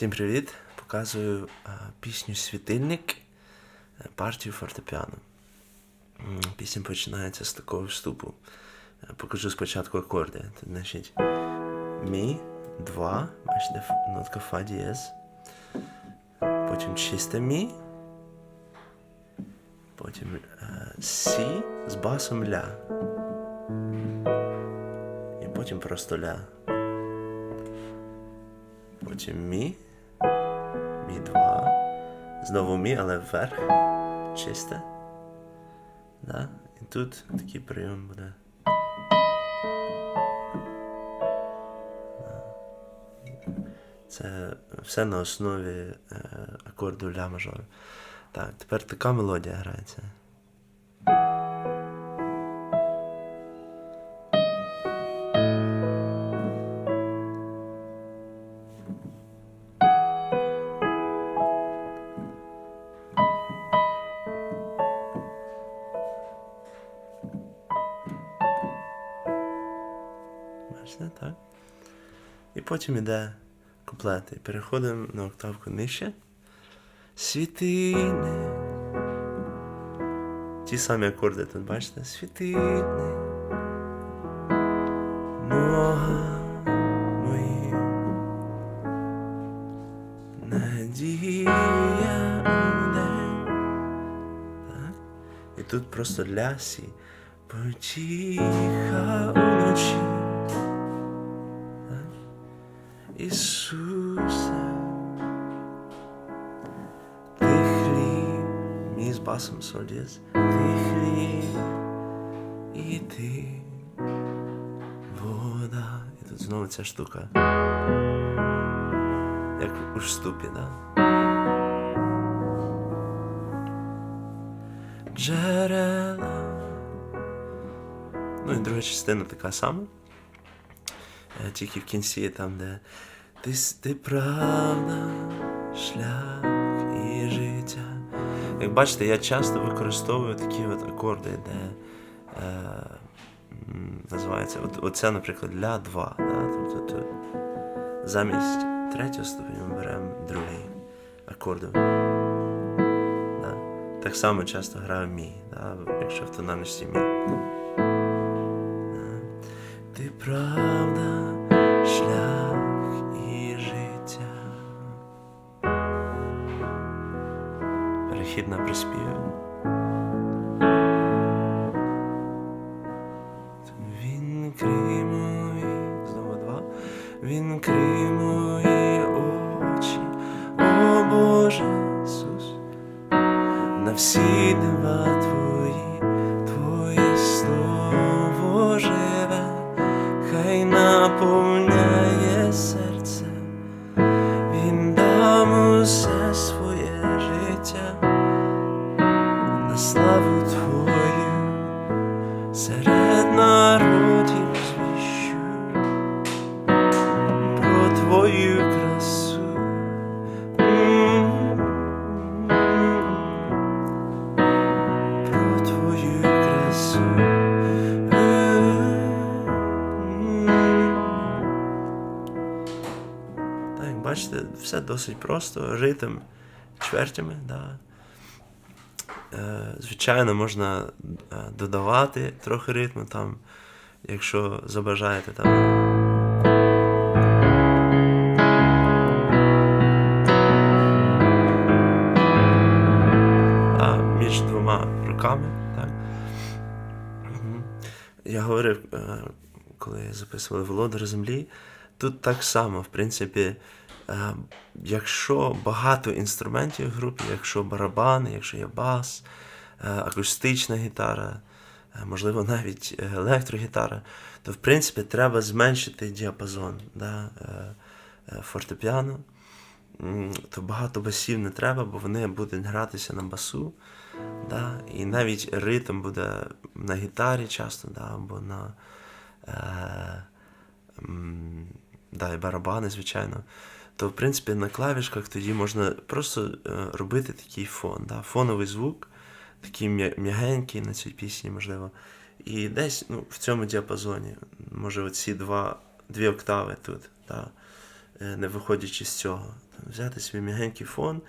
Всім привіт! Показую а, пісню Світильник е, партію фортепіано. Пісня починається з такого вступу. Е, Покажу спочатку акорди. Тут, значить, Мі, 2, бачите, нотка Фа дієз. Потім чисте Мі. Потім е, Сі з басом Ля. І потім просто Ля. Потім Мі. Мі 2. Знову Мі, але вверх. Чисте. Да? І тут такий прийом буде. Це все на основі е, акорду ля мажор. Так, тепер така мелодія грається. І потім іде куплет. І переходимо на октавку нижче. Світильник. Ті самі акорди тут, бачите? Світильник. Нога моїм. Надія. Так? І тут просто лясі. Потіха уночі. Ісусе. Ти хліб, мій з басом соліс, ти хліб, і ти вода. І тут знову ця штука. Як у вступі, да? Джерела. Ну і друга частина така сама. Е, Тільки в кінці там, де ти, ти правда, шлях і життя. Як бачите, я часто використовую такі от акорди, де е, називається. От, оце, наприклад, ля 2. Да? Тобто тут замість третього ступеня ми беремо другий акорд. Да? Так само часто граю мі, да? якщо в тональності мі. На всі дива твої, твоє слово живе, хай наповняє серце, він дам усе своє життя на славу Твою серед народів звіщу про Твою красу. Бачите, все досить просто, ритм чвертями, да. Е, Звичайно, можна е, додавати трохи ритму, там, якщо забажаєте там. Між двома руками. Я говорив, е, коли записували Володар землі, тут так само, в принципі, якщо багато інструментів в групі, якщо барабани, якщо є бас, е, акустична гітара, е, можливо, навіть електрогітара, то в принципі треба зменшити діапазон да, е, фортепіано. То багато басів не треба, бо вони будуть гратися на басу. Да? І навіть ритм буде на гітарі часто, да? або на е, да, і барабани, звичайно. То, в принципі, на клавішках тоді можна просто е, робити такий фон, да? фоновий звук, такий м'ягенький на цій пісні, можливо. І десь ну, в цьому діапазоні, може, оці два, дві октави тут, да? е, не виходячи з цього. Там взяти свій м'ягенький фон.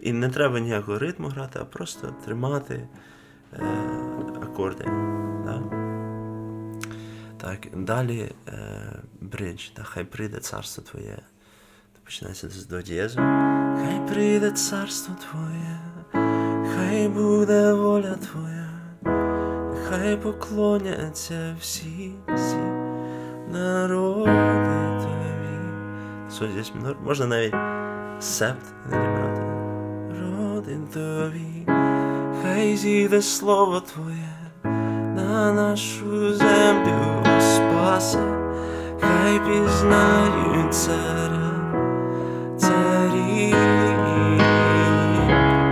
І не треба ніякого ритму грати, а просто тримати е, акорди. Да? Так, далі е, бридж, да, хай прийде царство твоє. Починається до дієзу. Хай прийде царство твоє, хай буде воля твоя, хай поклоняться всі, всі народи тобі. Що здесь? Можна навіть септ брати. Роди тобі, хай зійде слово твоє на нашу землю спасе, хай пізнають царя, царі,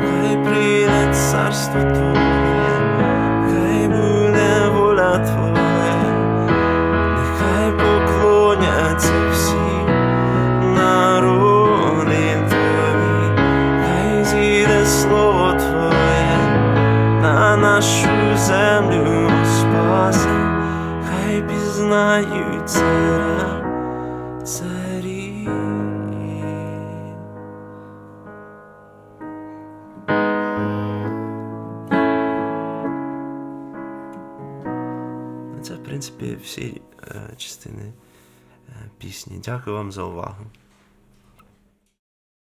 хай прийде царство твоє, хай буде воля твоя, нехай поклоняться всі народи тобі, хай зійде слово твоє на нашу землю спасе, хай пізнають царя, царі. Принципі, всі е, частини е, пісні. Дякую вам за увагу.